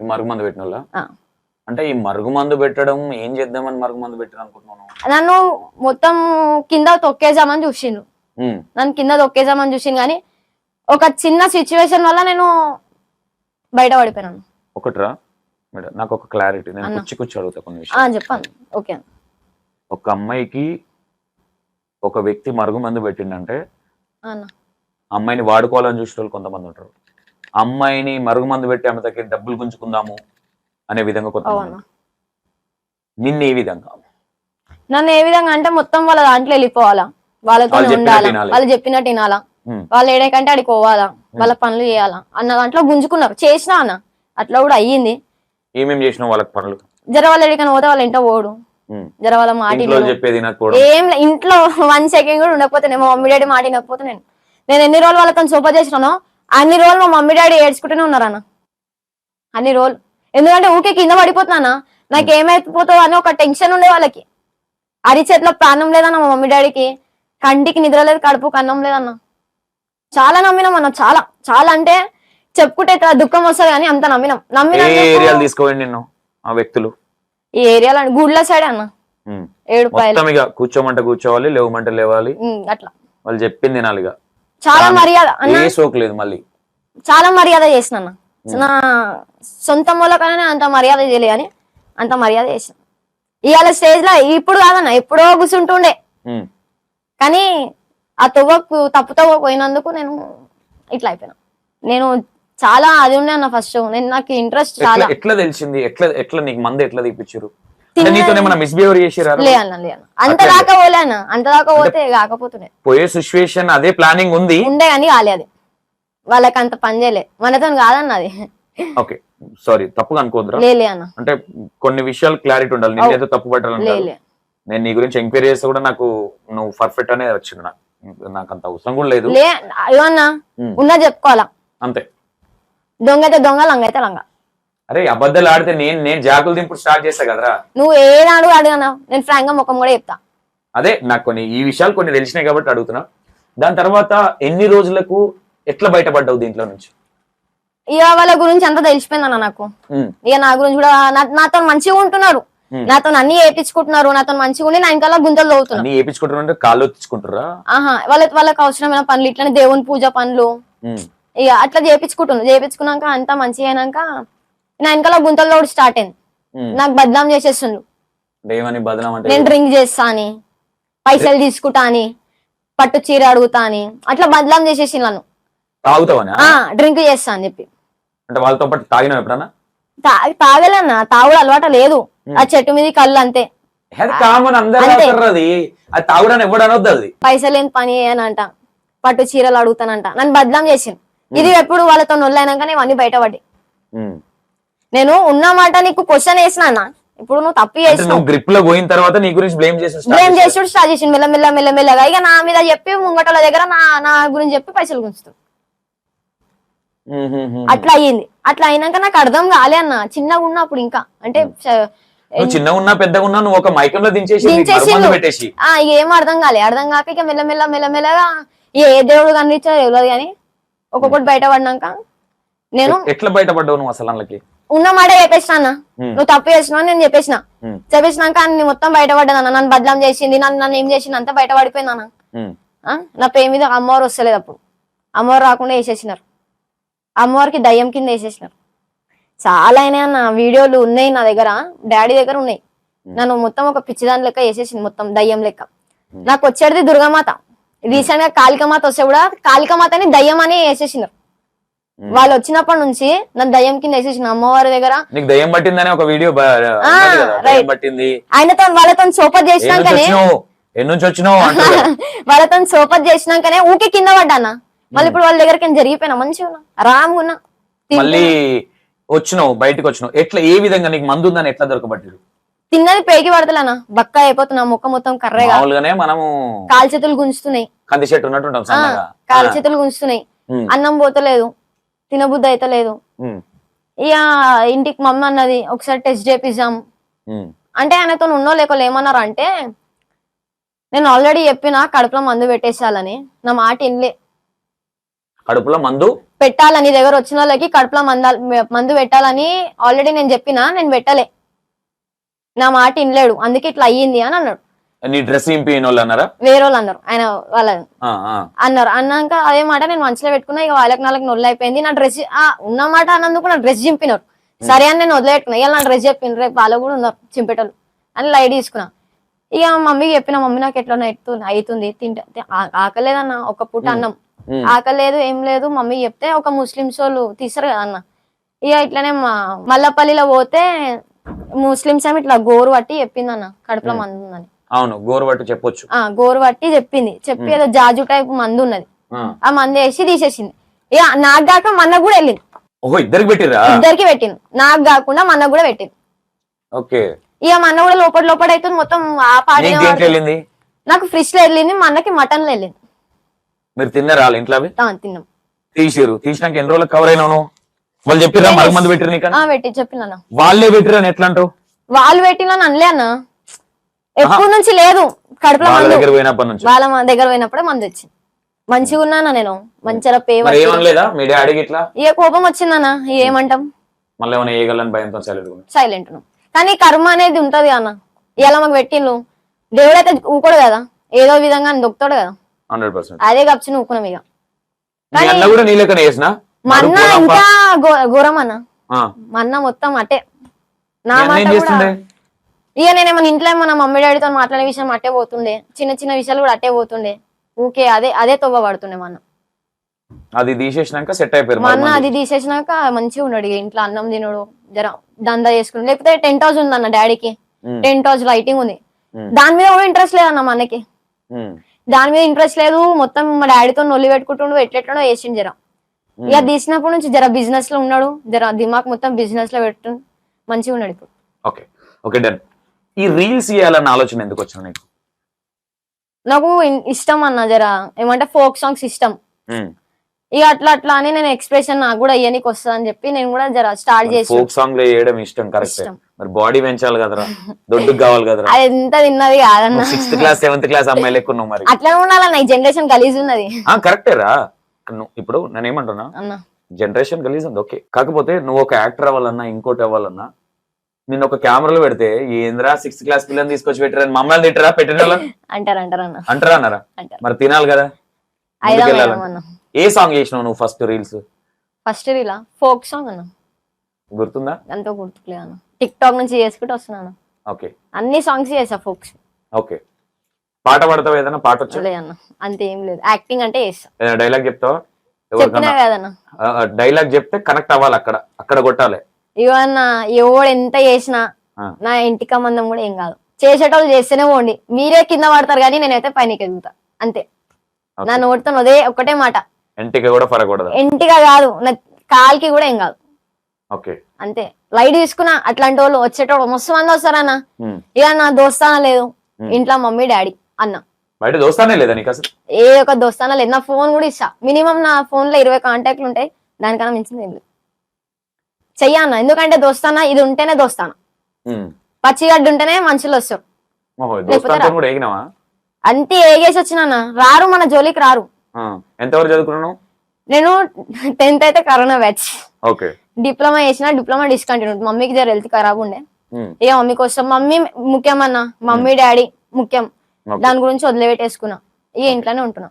ఈ మరుగు మందు పెట్టిన వాళ్ళ. అంటే ఈ మరుగు మందు పెట్టడం ఏం చేద్దామని మరుగు మందు పెట్టడం అనుకుంటున్నాను నన్ను మొత్తం కింద తొక్కేసామని చూసిండు. నన్ను కింద తొక్కేసామని చూసిండు కానీ ఒక చిన్న సిచ్యువేషన్ వల్ల నేను బయట పడిపోయినాను ఒకటిరా మేడం నాకు ఒక క్లారిటీ నేను. కుచ్చి కుచ్చి అడుగుతా కొన్ని విషయాలు. చెప్పాను ఓకే. ఒక అమ్మాయికి ఒక వ్యక్తి మరుగు మందు పెట్టిండంటే అమ్మాయిని వాడుకోవాలని చూసే వాళ్ళు కొంతమంది ఉంటారు. అమ్మాయిని మరుగు మందు పెట్టి ఆమె దగ్గర డబ్బులు గుంజుకుందాము అనే విధంగా కొంతమంది ఉంటారు. నిన్ను ఏ విధంగా. నన్ను ఏ విధంగా అంటే మొత్తం వాళ్ళ దాంట్లో వెళ్ళిపోవాలా? వాళ్ళతో ఉండాలా. వాళ్ళు చెప్పినట్టు వినాలా ఉమ్, వాళ్ళు ఏడేకంటే అడిగి పోవాలా? వాళ్ళ పనులు చేయాలా? అన్న దాంట్లో గుంజుకున్నారు. చేసినా అన్న. అట్లా కూడా అయ్యింది. ఏమేం చేసినావు వాళ్ళకి పనులు? జర వాళ్ళు ఎడికైనా పోతే వాళ్ళ ఇంట్లో పోడు. జర వాళ్ళ మాట ఏం ఇంట్లో వన్ సెకండ్ కూడా ఉండకపోతే నేను మా మమ్మీ డాడీ మాట వినకపోతే నేను. నేను ఎన్ని రోజులు వాళ్ళతో సూపర్ చేసినానో అన్ని రోజులు మా మమ్మీ డాడీ ఏడ్చుకుంటూనే ఉన్నారన్న అన్ని. రోజులు. ఎందుకంటే ఊకే కింద పడిపోతున్నానా నాకు ఏమైపోతుందో అని ఒక టెన్షన్ ఉండే వాళ్ళకి. అరిచేతిలో ప్రాణం లేదన్న మా మమ్మీ డాడీకి. కంటికి నిద్ర లేదు కడుపుకి అన్నం లేదన్న. చాలా నమ్మినాం అన్న చాలా. చాలా అంటే చెప్పుకుంటే ఇట్లా దుఃఖం వస్తుంది కానీ అంత నమ్మినాం. ఏరియాలు తీసుకోవండి నిన్ను ఆ వ్యక్తులు? ఈ ఏరియాలో గుడ్ల సైడ్ అన్న. ఏడు పాయలు మొత్తం ఇక కూర్చోమంటే కూర్చోవాలి లేవమంటే లేవాలి. అట్లా. వాళ్ళు చెప్పింది చాలా మర్యాద. అన్న. ఏ సోకు లేదు మళ్ళీ. చాలా మర్యాద చేసిన. నా సొంత మూలకనే అంత మర్యాద చేయలే అని అంత మర్యాద చేసిన. ఇవాళ స్టేజ్లో ఇప్పుడు కాదన్న ఎప్పుడో కూర్చుంటుండే. కానీ ఆ తవ్వకు తప్పుతో పోయినందుకు నేను ఇట్లా అయిపోయినా. నేను చాలా అది ఉండే అన్న ఫస్ట్ నేను నాకు ఇంట్రెస్ట్ చాలా. ఎట్లా తెలిసింది? ఎట్లా ఎట్లా నీకు మంది ఎట్లా తీపిచ్చారు అంత దాకా పోలే అంత దాకా పోతే కాకపోతుండే పోయే సిచ్యువేషన్ అదే ప్లానింగ్ ఉంది. ఉండే కానీ కాలే అది. వాళ్ళకి అంత పని చేయలే. మనతో కాదన్న అది ఓకే. సారీ తప్పుగా అనుకోద్రా లే లే అన్న. అంటే కొన్ని విషయాలు క్లారిటీ ఉండాలి. నేను ఏదో తప్పు పట్టాలని లే కాదు. లే. నేను నీ గురించి ఎంక్వైరీ చేస్తే కూడా నాకు నువ్వు పర్ఫెక్ట్ అనే వచ్చింది నాకు నాకు అంత అవసరం కూడా లేదు. ఉమ్. ఉన్నా చెప్పుకోవాలా? అంతే. దొంగ అయితే దొంగ లంగ అయితే లంగ. అరే అబద్ధాలు ఆడితే నేను నేను జాకులు దింపుడు స్టార్ట్ చేస్తా కదరా. నువ్వు ఏనాడు అడిగినా నేను ఫ్రాంక్గా ముఖం కూడా చెప్తా. అదే నాకు కొన్ని ఈ విషయాలు కొన్ని తెలిసినాయి కాబట్టి అడుగుతున్నా. దాని తర్వాత ఎన్ని రోజులకు ఎట్లా బయటపడ్డావు దీంట్లో నుంచి? ఇక వాళ్ళ గురించి అంతా తెలిసిపోయిందన్న నాకు. ఇక నా గురించి కూడా నా- నాతో మంచిగా ఉంటున్నారు. నాతో అన్ని వేపించుకుంటున్నారు నాతో మంచిగా ఉండి నా ఇంకా గుంతలు వేపించుకుంటారంటే కాళ్ళు తెచ్చుకుంటారా ఆహా వాళ్ళ వాళ్ళకి అవసరమైన పనులు ఇట్లనే దేవుని పూజ పనులు. ఇక అట్లా చేపించుకుంటున్నారు చేపించుకున్నాక అంతా మంచిగా అయినాక నా వెనకాల గుంతలు తోడు స్టార్ట్ అయింది. నాకు బద్నాం చేసేస్తుండ్రు బదనం నేను డ్రింక్ చేస్తా అని పైసలు తీసుకుంటా అని పట్టు చీర అడుగుతా అని అట్లా బదలాం చేసేసి నన్ను. తాగుతావనా డ్రింక్ చేస్తా అని చెప్పి. అంటే వాళ్ళతో పాటు తాగినావు ఎప్పుడన్నా? తాగుడు అలవాటు లేదు. ఆ చెట్టు మీద కళ్ళు అంతే. అది కామన్ అందరు అంతే. తాగుతారు అది అది తాగుడని ఎవడు అనొద్దు అది పైసలు ఏం పని అంట పట్టు చీరలు అడుగుతానంట. నన్ను బదలాం చేసింది ఇది ఎప్పుడు వాళ్ళతో నొల్లైనాక నేను అన్ని బయటపడి. నేను ఉన్న మాట నీకు క్వశ్చన్ వేసిన అన్న. ఇప్పుడు నువ్వు తప్పు చేసినావు. నువ్వు గ్రిప్లో పోయిన తర్వాత నీ గురించి బ్లేమ్ చేసి బ్లేమ్. చేసి స్టార్ట్ చేసిండు. మెల్ల మెల్ల మెల్ల మెల్లగా. ఇక నా మీద చెప్పి ముంగటల దగ్గర నా నా గురించి చెప్పి పైసలు ఉమ్. అట్లా అయ్యింది. అట్లా అయినాక నాకు అర్థం కాలే అన్న. చిన్నగా ఉన్నప్పుడు ఇంకా. అంటే చ- నువ్వు చిన్నగా ఉన్నా పెద్దగా ఉన్నా నువ్వు ఒక మైకంలో దించేసి పెట్టేసి. ఆ ఏం అర్థం కాలే. అర్థం కాక ఇక మెల్లమెల్ల మెల్లమెల్లగా ఏ దేవుడు కనిపించో తెలియదు కానీ ఒక్కొక్కటి బయటపడినాక నేను ఎట్లా బయటపడ్డావు నువ్వు అసలు అందులోకి ఉన్న మాట చెప్పేసిన అన్న. నువ్వు తప్పు చేసినావు అని నేను చెప్పేసిన. చెప్పేసినాక అన్ని మొత్తం బయటపడ్డది అన్న. నన్ను బదలాం చేసింది నన్ను నన్ను ఏం చేసింది అంతా బయటపడిపోయింది అన్న? నా పేరు మీద అమ్మవారు వస్తలేదు అప్పుడు. అమ్మవారు రాకుండా వేసేసినారు. అమ్మవారికి దయ్యం కింద వేసేసినారు. చాలా అయినాయి అన్న వీడియోలు ఉన్నాయి నా దగ్గర డాడీ దగ్గర ఉన్నాయి. నన్ను మొత్తం ఒక పిచ్చిదాని లెక్క వేసేసింది మొత్తం దయ్యం లెక్క. నాకు వచ్చేది దుర్గామాత. రీసెంట్గా కాళికమాత వస్తే కూడా కాళికమాతని దయ్యం అని వేసేసినారు. వాళ్ళు వచ్చినప్పటి నుంచి నన్ను దయ్యం కింద వేసేసిన అమ్మవారి దగ్గర. నీకు దయ్యం పట్టిందని ఒక వీడియో. పట్టింది. ఆయనతో వాళ్ళతో సోపత్ నుంచి చేసినాకనే వచ్చినావు. వాళ్ళతో సోపత్ చేసినాకనే ఊకే కింద పడ్డానా మళ్ళీ ఇప్పుడు వాళ్ళ దగ్గరికి నేను జరిగిపోయినా మంచిగా ఉన్నా ఆరాంగా ఉన్నా మళ్ళీ వచ్చినావు బయటకు వచ్చినావు. ఎట్లా ఏ విధంగా నీకు మందు ఉందని ఎట్లా దొరకబట్టారు? తిన్నది పేకి పడతలేనా? బక్క అయిపోతున్నా ముక్క మొత్తం కర్రేగా. మామూలుగానే మనము కాలు చేతులు గుంజుతున్నాయి. కంది చెట్టు ఉన్నట్టు ఉంటాం ఆ, సన్నగా కాలు చేతులు గుంజుతున్నాయి. ఉమ్, అన్నం పోతలేదు తినబుద్ధి అయితలేదు ఉమ్, ఇక ఇంటికి మమ్మీ అన్నది ఒకసారి టెస్ట్ చేపిద్దాం. ఉమ్, అంటే ఆయనతో ఉన్నో లేకో ఏమన్నారు అంటే నేను ఆల్రెడీ చెప్పిన కడుపులో మందు పెట్టేసాలని నా మాట ఇన్లే కడుపులో మందు? పెట్టాలని దగ్గర వచ్చిన వాళ్ళకి కడుపులో మందు పెట్టాలని ఆల్రెడీ నేను చెప్పినా నేను పెట్టలే. నా మాట వినలేడు అందుకే ఇట్లా అయ్యింది అని అన్నాడు. నీ డ్రెస్ ఇంపిన వాళ్ళు అన్నారా? వేరే వాళ్ళు అన్నారు ఆయన వాళ్ళ ఆ, ఆ. అన్నారు అన్నాక అదే మాట నేను మనసులో పెట్టుకున్నా ఇక వాళ్ళకి నాలుగు నొల్లు అయిపోయింది. నా డ్రెస్ ఉన్న మాట అన్నందుకు నా డ్రెస్ చింపినారు సరే అని నేను వదిలేట్టుకున్నా ఇవాళ నా డ్రెస్ చెప్పిండ్రు రేపు వాళ్ళు కూడా ఉన్నారు చింపేటోళ్ళు. అని లైట్ తీసుకున్నా. ఇక మమ్మీకి చెప్పిన మమ్మీ నాకు ఎట్లా అవుతుంది? తింటే ఆకలేదన్న ఒక పూట అన్నం. ఆకలేదు ఏం లేదు మమ్మీ చెప్తే ఒక ముస్లిమ్స్ వాళ్ళు తీసారు కదా అన్న. ఇక ఇట్లనే మల్లపల్లిలో పోతే ముస్లిమ్స్ ఏమో ఇట్లా గోరు పట్టి చెప్పింది అన్న కడుపులో మందు ఉందని. అవును గోరు పట్టు చెప్పొచ్చు. ఆ గోరు పట్టి చెప్పింది. చెప్పి ఏదో జాజు టైప్ మందు ఉన్నది. ఆ. మందు వేసి తీసేసింది. ఇక నాకు కాక మన్న కూడా వెళ్ళింది. ఓహో ఇద్దరికి పెట్టిరా ఇద్దరికి పెట్టింది. నాకు కాకుండా మన్న కూడా పెట్టింది. ఓకే. ఇక మన్న కూడా లోపల లోపల అవుతుంది మొత్తం ఆ పాట నీకు ఫ్రిష్లో వెళ్ళింది? మన్నకి మటన్లో వెళ్ళింది. మీరు తిన్నారా వాళ్ళ ఇంట్లో అవి? తిన్నాం. తీసిరు తీసినాక ఎన్ని రోజులకు కవర్ అయినావు వాళ్ళు చెప్పిరా మరొక మంది పెట్టిరు నీకు పెట్టి చెప్పిన వాళ్ళే పెట్టిరని ఎట్లా అంటావు వాళ్ళు పెట్టిన అనలే అన్న. ఎప్పటి నుంచి లేదు. కడుపులో వాళ్ళ దగ్గర పోయినప్పటి నుంచి? వాళ్ళ దగ్గర పోయినప్పుడే మందు వచ్చింది. మంచిగా ఉన్నానా నేను. మంచిగా పే కోపం వచ్చిందన్న ఏమంటాం? సైలెంట్ కానీ కర్మ అనేది ఉంటది అన్న. ఇలా మాకు పెట్టిండ్రు. దేవుడు అయితే ఊకోడు కదా? ఏదో విధంగా దొక్కుతాడు కదా? Hundred percent. అదే గప్చిన ఊకున్నాం ఇక మీ అన్న కూడా నీ లెక్కన వేసిన మా అన్న ఇంకా ఘోరం అన్న. మా అన్న మొత్తం అట్టే నా మాట ఏం కూడా చేస్తుండే? ఇక నేను ఏమన్నా ఇంట్లో ఏమన్నా మమ్మీ డాడీతో మాట్లాడే విషయం అట్టే పోతుండే. చిన్న చిన్న విషయాలు కూడా అట్టే పోతుండే. ఊకే అదే అదే తొవ్వ పడుతుండే మా అన్న. అది తీసేసినాక సెట్ అయిపోయారు మా మరి అన్న మంది. అది తీసేసినాక మంచిగా ఉన్నాడు ఇక ఇంట్లో అన్నం తినడు జర దందా చేసుకుని. లేకపోతే టెంట్ హౌస్ ఉంది అన్న డాడీకి. ఉమ్, టెంట్ హౌస్ లైటింగ్ ఉంది. ఉమ్, దాని మీద కూడా ఇంట్రెస్ట్ లేదన్న మా అన్నకి. ఉమ్, దాని మీద ఇంట్రెస్ట్ లేదు. మొత్తం మా డాడీతో నొల్లి పెట్టుకుంటుండు ఎట్లెట్లనో వేసిండు జర. ఇక తీసినప్పటి నుంచి జర బిజినెస్లో ఉన్నాడు. జర దిమాగ్ మొత్తం బిజినెస్లో పెట్టు మంచిగా ఉన్నాడు ఇప్పుడు. ఓకే. Okay done. ఈ రీల్స్ చేయాలన్న ఆలోచన ఎందుకు నీకు? నాకు ఇష్టం అన్న జర. ఏమంటే ఫోక్ సాంగ్స్ ఇష్టం. ఇక అట్లా అట్లా అని నేను ఎక్స్ప్రెషన్ నాకు కూడా ఇయ్యనికి వస్తుంది అని చెప్పి నేను కూడా జర స్టార్ట్ చేసి ఫోక్ సాంగ్లో చేయడం ఇష్టం. కరెక్ట్. మరి బాడీ పెంచాలి కదరా? దొడ్డుకు కావాలి కదరా? అది ఎంత తిన్నది కాదన్న. సిక్స్త్ క్లాస్ సెవెంత్ క్లాస్ అమ్మాయి లెక్కున్నావు మరి. అట్లా ఉండాలన్న ఈ జనరేషన్ గలీజ్ ఉన్నది. ఆ కరెక్టేరా నువ్వు ఇప్పుడు నేను ఏమంటున్నా జనరేషన్ గలీజ్ ఉంది ఓకే. కాకపోతే నువ్వు ఒక యాక్టర్ అవ్వాలన్నా ఇంకోటి అవ్వాలన్నా నిన్ను ఒక కెమెరాలో పెడితే ఏంద్రా సిక్స్త్ క్లాస్ పిల్లని తీసుకొచ్చి పెట్టారని మమ్మల్ని తిట్టరా పెట్టిన అంటారు అంటారు అంటారా మరి తినాలి కదా? ఏ సాంగ్ చేసినావు నువ్వు ఫస్ట్ రీల్స్ ఫస్ట్ రీలా ఫోక్ సాంగ్ అన్న. గుర్తుందా? ఎంతో గుర్తులేదు అన్న. టిక్ టాక్ నుంచి చేసుకుంటూ వస్తున్నాను. ఓకే. అన్ని సాంగ్స్ చేసా ఫోక్స్ ఓకే. పాట పాడతావు ఏదైనా? పాట వచ్చా? లేదన్న. అంతే ఏం లేదు. యాక్టింగ్ అంటే చేస్తా. ఏదైనా డైలాగ్ చెప్తావా? చెప్పినా ఎవరికన్నా? కదన్న. డైలాగ్ చెప్తే కనెక్ట్ అవ్వాలి అక్కడ. అక్కడ కొట్టాలి. ఇవన్న ఎవడు ఎంత చేసినా. నా ఇంటికి సంబంధం కూడా ఏం కాదు. చేసేటోళ్ళు చేస్తేనే పోండి. మీరే కింద పడతారు కానీ నేనైతే పైనకి ఎదుగుతా. అంతే. నా నోటితో అదే ఒకటే మాట. ఇంటికి కూడా పరగకూడదు ఇంటిగా కాదు నా కాల్కి కూడా ఏం కాదు. ఓకే. అంతే. లైట్ తీసుకున్నా అట్లాంటి వాళ్ళు వచ్చేటోళ్ళు మస్తు మంది వస్తారన్న. ఇక నా దోస్తాన లేదు. ఇంట్లో మమ్మీ డాడీ అన్న. బయట దోస్తానే లేదా నీకు అసలు? ఏ ఒక దోస్తాన లేదు. నా ఫోన్ కూడా ఇస్తా. మినిమం నా ఫోన్లో ఇరవై కాంటాక్ట్లు ఉంటాయి. దానికన్నా మించింది ఏం లేదు. చెయ్యన్న ఎందుకంటే దోస్తానా ఇది ఉంటేనే దోస్తానా. పచ్చిగడ్డి ఉంటేనే మనుషులు ఎగినావా అంతే ఏగేసి వచ్చినాన్న రారు మన జోలికి రారు. ఎంతవరకు చదువుకున్నావు? నేను టెన్త్ అయితే కరోనా బ్యాచ్. ఓకే. డిప్లొమా చేసిన డిప్లొమా డిస్కంటిన్యూ మమ్మీకి జర హెల్త్ ఖరాబ్ ఉండే. ఇక మమ్మీ కోసం మమ్మీ ముఖ్యం అన్న మమ్మీ డాడీ ముఖ్యం. దాని గురించి వదిలిపెట్టేసుకున్నా. ఇక ఇంట్లోనే ఉంటున్నా.